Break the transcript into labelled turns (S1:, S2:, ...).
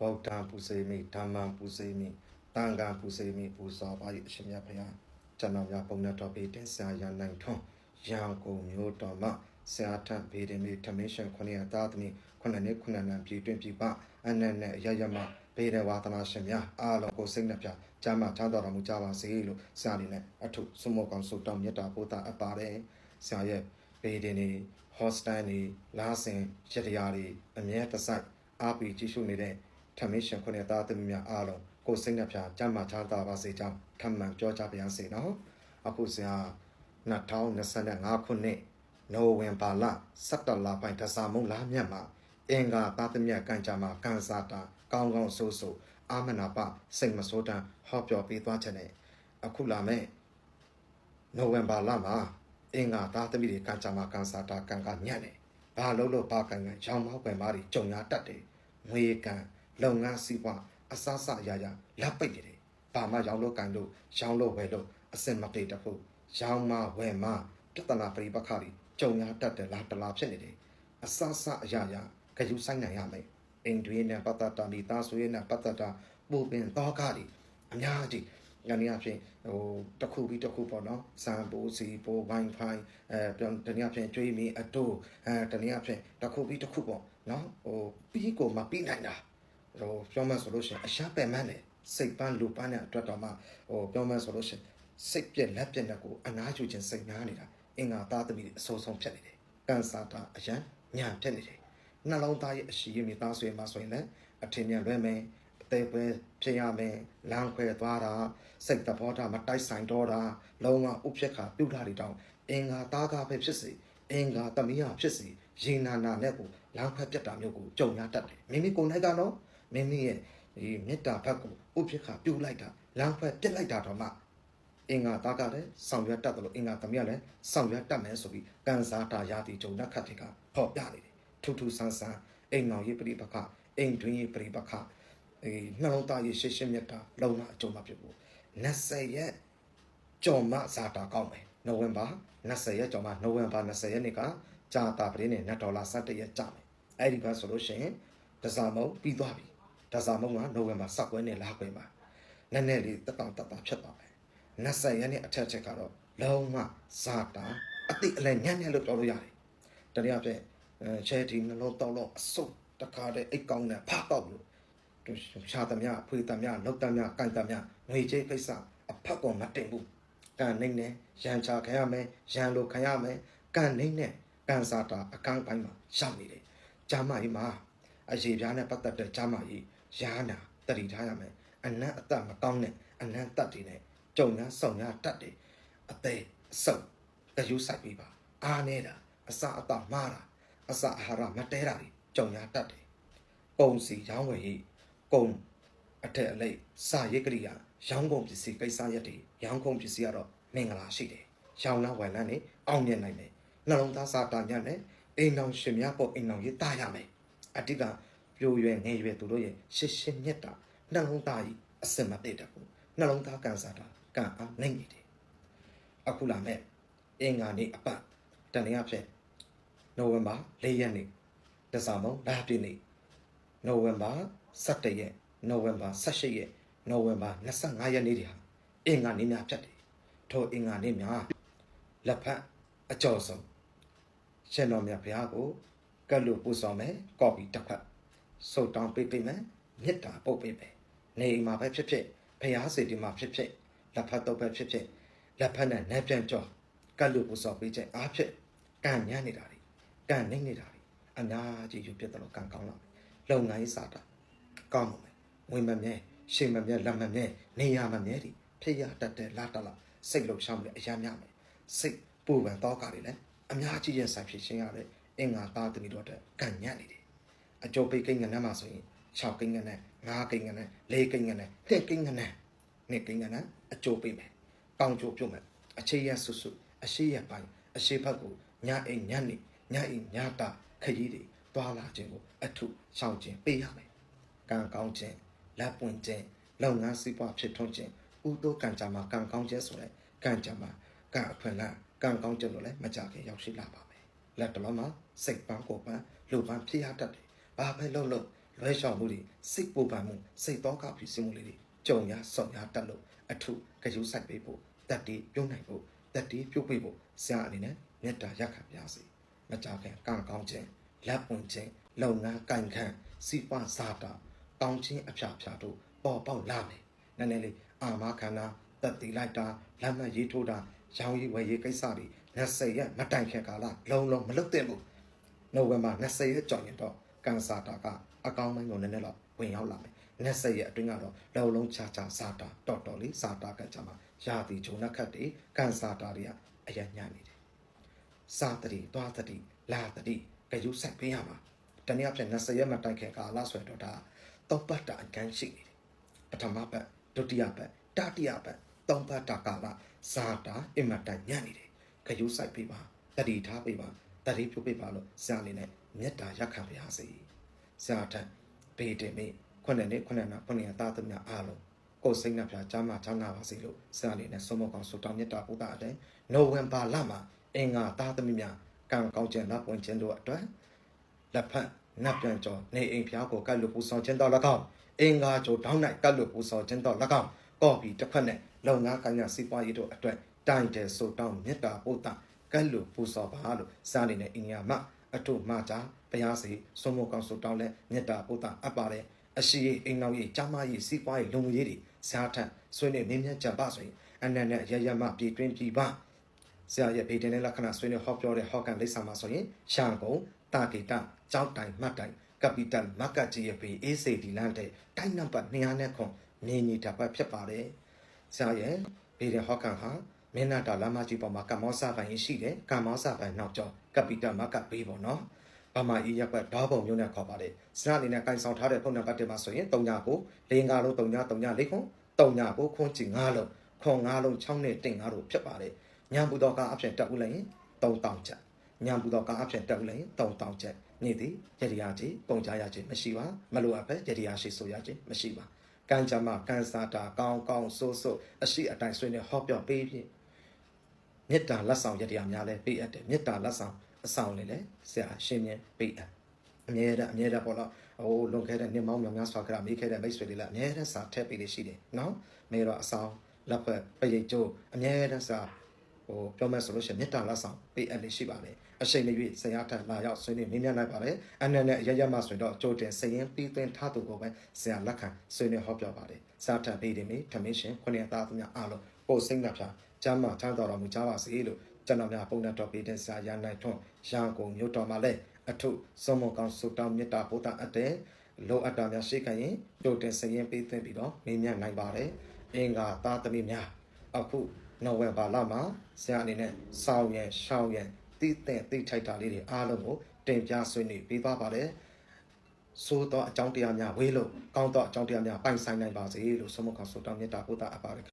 S1: ဗုဒ္ဓံပူဇေမိဓမ္မံပူဇေမိတန်ခါပူဇေမိပူဇော်ပါ၏အရှင်မြတ်ဖရာကျွန်တော်များပုံနဲ့တော်ပေတင်ဆရာရနိုင်ထွန်းရန်ကုန်မြို့တော်မှဆရာထဗေဒမီထမင်းရှင်ခုနှစ်ရသားသမီးခုနှစ်နှစ်ခုနှစ်နံပြည်တွင်ပြည်ပအနက်နဲ့ရရမဘေးရဝါသနာရှင်များအားလုံးကိုစိတ်နှပြကျမ်းမာချမ်းသာတော်မူကြပါစေလို့ဆရာလေးနဲ့အထုဆုမောကောင်ဆုတောင်းမြတ်တာပို့တာအပ်ပါတယ်ဆရာရဲ့ဘေးတင်နေဟော့စတန်နေလာဆင်ရတရားတွေအမြဲတစိုက်အားပြီးကြည့်ရှုနေတဲ့ ထမင်းရှင်ခုနှစ်သားသမီးများအားလုံးကိုယ်စိတ်နှပြကြမ်းမာချမ်းသာပါစေကြောင်းထပ်မံပြောကြားပါရစေနော်အခုစရာ2025ခုနှစ်နိုဝင်ဘာလ17လပိုင်းတစားမုံလာမြတ်မှာအင်္ဂါသားသမီးကံကြမှာကံစားတာကောင်းကောင်းဆိုးဆိုးအာမနာပစိတ်မဆိုးတမ်းဟောပြောပေးသွားချက်နဲ့အခုလာမဲ့နိုဝင်ဘာလမှာအင်္ဂါသားသမီးတွေကံကြမှာကံစားတာကံကညံ့တယ်ဘာလို့လို့ဘာကံကံရောင်းမောက်ပင်မာတွေကြုံရတတ်တယ်ငွေကံ လုပ်ငန်းစီးပွားအစအစအရာရာလက်ပိတ်နေတယ်။ဘာမှရောင်းလို့ကန်လို့ရောင်းလို့ဝယ်လို့အစင်မပြေတတ်ဘူး။ရောင်းမဝယ်မပြဿနာပရိပခါတွေကြုံရတတ်တယ်လားတလားဖြစ်နေတယ်။အစအစအရာရာဂရုစိုက်နိုင်ရမယ်။အိမ်တွင်းနဲ့ပတ်သက်တာမိသားစုရဲ့နဲ့ပတ်သက်တာပူပင်တော့ကားတွေအများကြီးညနေအဖြစ်ဟိုတစ်ခုပြီးတစ်ခုပေါ့နော်စံပိုးစီပိုး wifi အဲပြန်တနည်းအားဖြင့်ကျွေးမီအတိုးအဲတနည်းအားဖြင့်တစ်ခုပြီးတစ်ခုပေါ့နော်ဟိုပြီးကိုမပြီးနိုင်တာ ဟိုပြောမှဆိုလို့ရှိရင်အရှားပယ်မှန်းတယ်စိတ်ပန်းလူပန်းတဲ့အတွက်တော့မှဟိုပြောမှဆိုလို့ရှိရင်စိတ်ပြက်လက်ပြက်တဲ့ကိုအနားယူခြင်းစိတ်များနေတာအင်္ဂါသားသမီးတွေအဆိုးဆုံးဖြစ်နေတယ်ကန်စာတာအရန်ညာဖြစ်နေတယ်နှလုံးသားရဲ့အရှိရမိသားဆွေမှာဆိုရင်လည်းအထင်မြန်လွဲမယ်အသေးပဲဖြစ်ရမယ်လမ်းခွဲသွားတာစိတ်တဘောတာမတိုက်ဆိုင်တော့တာလုံးဝဥဖြစ်ခါပြုတ်တာတွေတောင်အင်္ဂါသားကပဲဖြစ်စေအင်္ဂါသမီးဟာဖြစ်စေရေနာနာနဲ့ကိုလမ်းခွဲပြတ်တာမျိုးကိုကြုံရတတ်တယ်မိမိကိုယ်၌ကတော့ မင်းမင်းရဲ့ဒီမေတ္တာဘက်ကိုဥပိ္ပခာပြုတ်လိုက်တာလမ်းဖွဲ့ပြစ်လိုက်တာတော့မှအင်္ဂါသားကလည်းဆောင်ရွက်တတ်တယ်လို့အင်္ဂါသမီးကလည်းဆောင်ရွက်တတ်မယ်ဆိုပြီးကန်စားတာရာတီဂျုံလက်ခတ်တွေကဟောပြနေတယ်ထူးထူးဆန်းဆန်းအိမ်တော်ရေးပြိပခအိမ်တွင်းရေးပြိပခအေးနှလုံးသားရေးရှင်းရှင်းမြတ်တာလုံမအကျုံးမဖြစ်ဘူး20ရက်ကြော်မဇာတာကောင်းမယ်နိုဝင်ဘာ20ရက်ကြော်မနိုဝင်ဘာ20ရက်နေ့ကကြာတာပရင်းနဲ့2ဒေါ်လာ17ရက်ကြာမယ်အဲ့ဒီကဆိုလို့ရှိရင်တစားမုံပြီးသွားပြီ ဒါစာမုံကနိုဝင်ဘာစကွဲနဲ့လာခွဲမှာနည်းနည်းလေးတက်တောင်တက်တာဖြစ်သွားမယ်။နတ်ဆက်ရနဲ့အထက်ချက်ကတော့လုံးဝဇာတာအတိအလဲညံ့ညံ့လို့ပြောလို့ရတယ်။တနည်းအားဖြင့်အဲချဲတီနှလုံးတောက်လို့အစုပ်တခါတည်းအိတ်ကောင်းနဲ့ဖားတော့လို့သူရှာသမျှဖွေသမျှလောက်သမျှကန်သမျှငွေကြေးကိစ္စအဖက်ကောင်မတင်ဘူး။ကန်နေနဲ့ရန်ချခံရမယ်ရန်လိုခံရမယ်ကန်နေနဲ့ကန်စာတာအကန့်ပိုင်းမှာရှောက်နေတယ်။ဂျာမကြီးမှာအရေးပြားနဲ့ပတ်သက်တဲ့ဂျာမကြီး ရာနာတတိထားရမယ်အနတ်အသက်မကောင်းနဲ့အနတ်တက်တွေနဲ့ကြုံရဆောင်ရတတ်တယ်အသေးအဆုပ်တယူဆိုင်ပြီးပါအားနေတာအစအတမားတာအစအာဟာရမတဲတာတွေကြုံရတတ်တယ်ပုံစီရောင်းဝယ်ရေးကုံအထက်အလိပ်စာရိတ်ကရိယာရောင်းကုန်ပစ္စည်းကိစ္စရက်တွေရောင်းကုန်ပစ္စည်းကတော့မင်္ဂလာရှိတယ်ရောင်းလာဝယ်လန်းနေအောင်မြင်နိုင်တယ်နှလုံးသားစာတာညံ့နဲ့အိမ်တော်ရှင်များပေါ်အိမ်တော်ရေးတာရမယ်အတိက ပြိုရွယ်ငယ်ရွယ်သူတို့ရဲ့ရှစ်ရှစ်မြတ်တာနှလုံးသားကြီးအစင်မသိတတ်ဘူးနှလုံးသားကန်စားတာကန်အားနိုင်နေတယ်အခုလာမဲ့အင်္ဂါနေ့အပတ်တနင်္ဂနွေဖြစ်နိုဝင်ဘာ၄ရက်နေ့တစားမုံလာပြည့်နေ့နိုဝင်ဘာ17ရက်နိုဝင်ဘာ18ရက်နိုဝင်ဘာ25ရက်နေ့တွေဟာအင်္ဂါနေ့များဖြစ်တယ်ထိုအင်္ဂါနေ့များလက်ဖက်အကျော်ဆုံးရှင်တော်မြတ်ဘုရားကိုကတ်လို့ပူဆောင်မယ်ကော်ပီတစ်ခွက် ဆုတ်တောင်းပေးပေးမယ်မေတ္တာပုတ်ပေးမယ်နေအိမ်မှာပဲဖြစ်ဖြစ်ဖျားစီတီမှာဖြစ်ဖြစ်လက်ဖက်တော့ပဲဖြစ်ဖြစ်လက်ဖက်နဲ့နှက်ပြန်ကြောကတ်လို့ပူစော်ပေးချက်အားဖြင့်ကံညံ့နေတာတွေကံနှိမ့်နေတာတွေအများကြီးယူပြတ်တော့ကံကောင်းလာမယ်လုပ်ငန်းရေးစာတာကောင်းမှာမယ်ဝင်မမြဲရှေ့မမြဲလက်မမြဲနေရမမြဲဒီဖြစ်ရတတ်တဲ့လာတလာစိတ်လှုပ်ရှားမှုလည်းအများများမယ်စိတ်ပူပန်တော့ကတွေလည်းအများကြီးရင်ဆိုင်ဖြစ်ရှင်းရတဲ့အင်္ဂါသားသမီးတို့အတွက်ကံညံ့နေတယ် အကျော်ပိတ်ကိန်းငနဲ့မှာဆိုရင်6ကိန်းငနဲ့9ကိန်းငနဲ့4ကိန်းငနဲ့1ကိန်းငနဲ့2ကိန်းငနဲ့အကျော်ပိတ်မယ်။ကောင်းကျိုးပြုတ်မယ်။အခြေရဆွဆွအရှိရပိုင်းအရှိဘက်ကိုညအိမ်ညနေညအိမ်ညတာခရီးတွေတွာလာခြင်းကိုအထုရှောင်ခြင်းပေးရမယ်။ကံကောင်းခြင်းလက်ပွင့်ခြင်းလုပ်ငန်းစီးပွားဖြစ်ထွန်းခြင်းဥတိုးကံကြမှာကံကောင်းခြင်းဆိုတဲ့ကံကြမှာကံအခွင့်အလမ်းကံကောင်းခြင်းလို့လည်းမကြခင်ရောက်ရှိလာပါမယ်။လက်တလုံးမှာစိတ်ပန်းကိုယ်ပန်းလူပန်းဖြစ်ရတတ်တယ် ဘာပဲလုပ်လို့လွဲလျှော်မှုတွေစိတ်ပူပန်မှုစိတ်တော့ကဖြစ်စီမှုလေးတွေကြုံရဆောင်ရတတ်လို့အထုကြယူဆိုင်ပေးဖို့တတ်တီးပြုံးနိုင်ဖို့တတ်တီးပြုတ်ပေးဖို့ဆရာအနေနဲ့မေတ္တာရက်ခံပါစေမကြခင်ကံကောင်းခြင်းလက်ပွင့်ခြင်းလုံငန်းကင်ခန့်စီပွားစားတာကောင်းခြင်းအဖျားဖျားတို့ပေါ်ပေါက်လာမယ်နည်းနည်းလေးအာမခန္ဓာတက်တီလိုက်တာလက်မှတ်ရေးထိုးတာရောင်းရည်ဝယ်ရေးကိစ္စတွေ20ရက်မတိုင်ခင်ကာလလုံလုံမလုပ်သင့်ဘူးနိုဝင်ဘာ20ရက်ကြော်ရင်တော့ ကန်ဆာတာကအကောင်းပိုင်းကိုနည်းနည်းတော့ဝင်ရောက်လာမယ်20ရက်အတွင်းကတော့လုံလုံးချာချာစာတာတော်တော်လေးစာတာကကြမှာရာသီဂျုံနှက်ခတ်တွေကန်ဆာတာတွေကအရညံ့နေတယ်စာတတိသွားတတိလာတတိကြယူဆိုင်ပေးရမှာတနည်းအားဖြင့်20ရက်မှတိုင်ခင်ကာလဆိုရင်တော့ဒါတော့ပတ်တာအကန့်ရှိနေတယ်ပထမပတ်ဒုတိယပတ်တတိယပတ်သုံးပတ်တာကာလစာတာအင်မတန်ညံ့နေတယ်ကြယူဆိုင်ပေးပါတတိထားပေးပါတတိပြုတ်ပေးပါလို့ဆရာအနေနဲ့ မေတ္တာရက်ခံပါရစေဆရာထံပေတင်မေခုနှစ်နှစ်ခုနှစ်နာခုနှစ်ရသားသမ ्या အားလုံးကိုယ်စိတ်နှပြချမ်းသာချမ်းသာပါစေလို့ဆရာအနေနဲ့ဆုံးမကောင်းဆုတောင်းမေတ္တာပို့တာတဲ့နိုဝင်ဘာလမှာအင်္ဂါသားသမီးများကံကောင်းခြင်းလက်ပွင့်ခြင်းတို့အတွက်လက်ဖက်နတ်ပြန်ကျော်နေအိမ်ဖျားကိုကတ်လို့ပူဆောင်ခြင်းတော့၎င်းအင်္ဂါကျော်တောင်း၌ကတ်လို့ပူဆောင်ခြင်းတော့၎င်းကော်ပီတစ်ဖက်နဲ့လုံငါကညာစီပွားရေးတို့အတွက်တိုင်တယ်ဆိုတောင်းမေတ္တာပို့တာကတ်လို့ပူဆောင်ပါလို့စာနေနဲ့အင်္ဂါမ အထုမကြဘုရားစီဆုံးမကောင်းဆိုတောင်းလဲမေတ္တာပို့တာအပ်ပါတယ်အရှိရေးအိမ်နောက်ရေးကြားမရေးစီးပွားရေးလုံငွေရေးတွေဇာထံဆွေးနေမင်းမြတ်ကြပါဆိုရင်အနန္တရရမပြည်တွင်းပြည်ပဆရာရဲ့ဗေဒင်နဲ့လက္ခဏာဆွေးနွေးဟောပြောတဲ့ဟောကန်လိပ်စာမှာဆိုရင်ရှန်ကုန်တာဂီတကြောက်တိုင်မှတ်တိုင်ကပီတန်မက်ကကြီးရဲ့ဘေးအေးစေဒီလန်တဲ့တိုင်းနံပါတ်200နဲ့ခွန်နေညီတပတ်ဖြစ်ပါတယ်ဆရာရဲ့ဗေဒင်ဟောကန်ဟာမင်းနာတာလမ်းမကြီးပေါ်မှာကမ္မောစာပိုင်ရှိတယ်ကမ္မောစာပိုင်နောက်ကျော် ကပီတန်မက်ကဘေးပေါ့နော်ဗမာကြီးရက်ွက်ဓာပုံမျိုးနဲ့ခေါ်ပါတယ်စရအနေနဲ့ကန်ဆောင်ထားတဲ့ဖုန်းနံပါတ်တွေမှာဆိုရင်3ညကို၄၅လုံး3ည3ည၄ခွန်3ညကိုခွန်ချီ9လုံးခွန်9လုံး6နဲ့တင်9လို့ဖြစ်ပါတယ်ညံပူတော်ကအဖြစ်တက်ဦးလိုက်ရင်3000ချက်ညံပူတော်ကအဖြစ်တက်ဦးလိုက်ရင်3000ချက်နေ့သည်ရည်ရည်ကြီးပုံကြရခြင်းမရှိပါမလိုအပ်ပဲရည်ရည်ရှိဆိုရခြင်းမရှိပါကံကြမ္မာကန်စာတာကောင်းကောင်းဆိုးဆိုးအရှိအတိုင်းဆွေးနေဟောပြောပေးပြီး မေတ္တာလက်ဆောင်ရည်ရည်များလဲပေးအပ်တယ်မေတ္တာလက်ဆောင်အဆောင်လေးလဲဆရာရှင်းပြပေးအပ်အမြဲတမ်းအမြဲတမ်းပေါ့နော်ဟိုလွန်ခဲ့တဲ့နှစ်မောင်းများများစွာကြမိခဲ့တဲ့မိတ်ဆွေတွေလည်းအမြဲတမ်းစာထည့်ပေးလေးရှိတယ်နော်မေတော့အဆောင်လက်ဖက်ပရိတ်ကျိုးအမြဲတမ်းစာဟိုပြောမယ်ဆိုလို့ရှိရင်မေတ္တာလက်ဆောင်ပေးအပ်လေးရှိပါလေအချိန်လေး၍ဆရာထံလာရောက်ဆွေးနွေးမြင်မြန်နိုင်ပါလေအနန္နဲ့အရရမဆိုရင်တော့ကြိုတင်စရင်ပြီးသွင်းထားသူကိုပဲဆရာလက်ခံဆွေးနွေးဟောပြောပါတယ်စာထံပေးတယ်မေထမင်းရှင်ခုနှစ်သားသမ ्या အားလုံး ပို့စိတ်နှပြကျမ်းမာထမ်းတော်တော်မူကြပါစေလို့ကျွန်တော်များပုံနဲ့တော်ပေးတဲ့ဆရာရန်နိုင်ထွန်းရန်ကုန်မြို့တော်မှာလည်းအထုစုံမကောင်ဆုတောင်းမေတ္တာပို့တာအပ်တဲ့လောအပ်တာများရှိခိုင်ရင်ကြိုတင်စရင်ပေးသွင်းပြီးတော့မြင်မြန်နိုင်ပါတယ်အင်္ဂါသားသမီးများအခုနိုဝင်ဘာလမှာဆရာအနေနဲ့စောင်းရန်ရှောင်းရန်တည်တဲ့တိထိုက်တာလေးတွေအားလုံးကိုတင်ပြဆွေးနွေးပေးပါပါတယ်ဆိုတော့အကြောင်းတရားများဝေးလို့ကောင်းတော့အကြောင်းတရားများပိုင်ဆိုင်နိုင်ပါစေလို့ဆုံးမကောင်ဆုတောင်းမေတ္တာပို့တာအပ်ပါတယ်